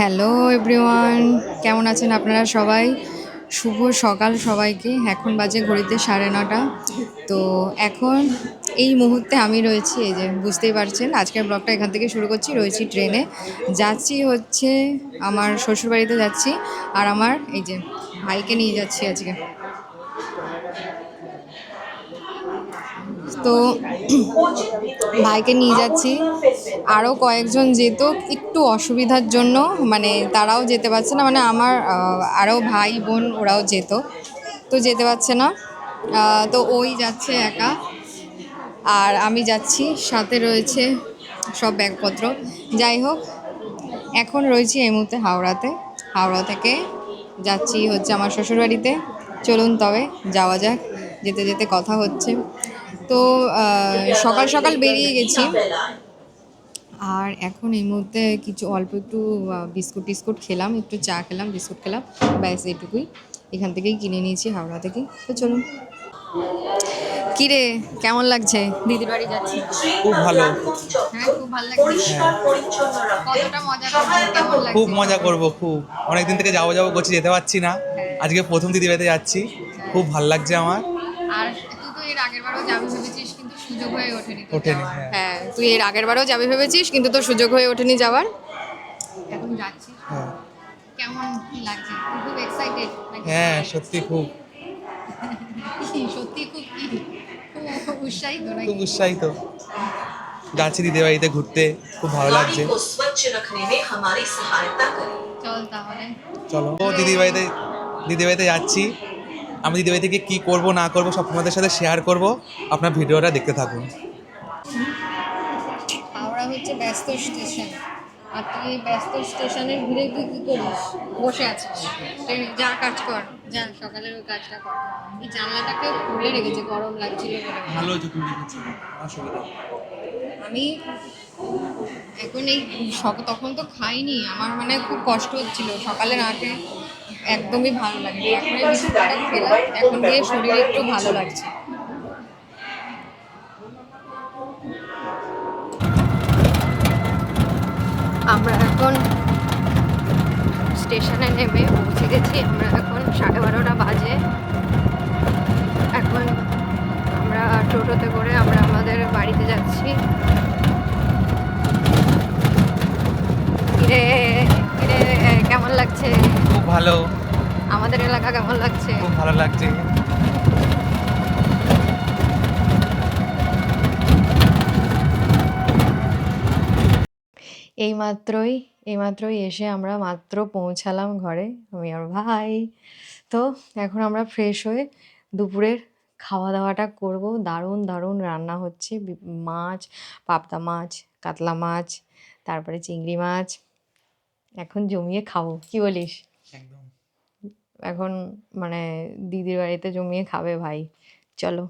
Hello everyone কেমন আছেন আপনারা সবাই? শুভ সকাল সবাইকে। এখন বাজে ঘড়িতে সাড়ে নটা। তো এখন এই মুহূর্তে আমি রয়েছি, এই যে বুঝতেই পারছেন, আজকের ব্লগটা এখান থেকে শুরু করছি, রয়েছি ট্রেনে। যাচ্ছি হচ্ছে আমার শ্বশুরবাড়িতে যাচ্ছি, আর আমার এই যে ভাইকে নিয়ে যাচ্ছি আজকে। তো ভাইকে নিয়ে যাচ্ছি। আরও কয়েকজন যেত, একটু অসুবিধার জন্য মানে তারাও যেতে পারছে না মানে আমার আরও ভাই, বোন ওরাও যেত, তো যেতে পারছে না। তো ওই যাচ্ছে একা। আর আমি যাচ্ছি, সাথে রয়েছে সব ব্যাগপত্র। যাই হোক, এখন রয়েছি এই মুহূর্তে হাওড়াতে। হাওড়া থেকে যাচ্ছি হচ্ছে আমার শ্বশুরবাড়িতে। চলুন তবে যাওয়া যাক, যেতে যেতে কথা হচ্ছে। তো সকাল সকাল বেরিয়ে গেছি। আর এখন এই মুহূর্তে কিছু অল্প একটু বিস্কুট টিস্কুট খেলাম একটু চা খেলাম বিস্কুট খেলাম ব্যাস এটুকুই এখান থেকেই কিনে নিয়েছি হাওড়া থেকে তো চলুন। কিরে কেমন লাগছে? দিদির বাড়ি যাচ্ছি। খুব ভালো। হ্যাঁ খুব ভালো লাগছে। কতটা মজা করব কেমন লাগছে? খুব মজা করব খুব। অনেকদিন থেকে যাব যাব করছি যেতে পারছি না। হ্যাঁ। আজকে প্রথম দিদি বাড়িতে যাচ্ছি। খুব ভালো লাগছে আমার। আর এর আগের বারও যাবি ভেবেছিস কিন্তু সুযোগ হয়ে ওঠেনি তোর ওঠেনি, যাওয়ার। হ্যাঁ। হ্যাঁ তুই এর আগের বারও যাবি ভেবেছিস কিন্তু তোর সুযোগ হয়ে ওঠেনি যাওয়ার এখন যাচ্ছিস হ্যাঁ কেমন কি লাগছে তুই খুব এক্সাইটেড হ্যাঁ সত্যি খুব সত্যি খুব কি খুব উৎসাহিত নাকি খুব উৎসাহিত যাচ্ছি দিদি বাড়িতে ঘুরতে খুব ভালো লাগছে नाली को स्वच्छ रखने में हमारी सहायता करें চল তাহলে চলো ও দিদি বাড়িতে দিদি বাড়িতে যাচ্ছি আমি দিদি বাড়ি থেকে কী করব না করব সব তোমাদের সাথে শেয়ার করব। আপনার ভিডিওটা দেখতে থাকুন। হাওড়া হচ্ছে ব্যস্ত স্টেশন আর তুই ব্যস্ত স্টেশনের ভিড়ে তুই কী করিস? বসে আছিস। ট্রেনে যা কাজ কর যা সকালের ওই কাজটা কর। এই জানলাটাকে খুলে রেখেছে গরম লাগছিল ভালো হচ্ছে তুমি লিখেছো অসুবিধা আমি এখন এই তখন তো খাইনি। আমার মানে খুব কষ্ট হচ্ছিল। সকালে না খেয়ে একদমই ভালো লাগে। এখন বিস্কুটটা খেলাম, এখন দিয়ে শরীরে একটু ভালো লাগছে। আমরা এখন স্টেশনে নেমে পৌঁছে গেছি। আমরা এখন সাড়ে বারোটা বাজে। এখন আমরা টোটোতে করে আমরা আমাদের বাড়িতে যাচ্ছি। কিরে ভালো। আমাদের এলাকা কেমন লাগছে? খুব ভালো লাগছে। এই মাত্রই এই মাত্রই এসে আমরা মাত্র পৌঁছালাম ঘরে আমি আর ভাই। তো এখন আমরা ফ্রেশ হয়ে দুপুরের খাওয়া দাওয়াটা করব। দারুণ দারুণ রান্না হচ্ছে। মাছ পাবদা মাছ কাতলা মাছ তারপরে চিংড়ি মাছ। এখন জমিয়ে খাব। কি বলিস? এখন মানে দিদির বাড়িতে জমিয়ে খাবে ভাই চলো।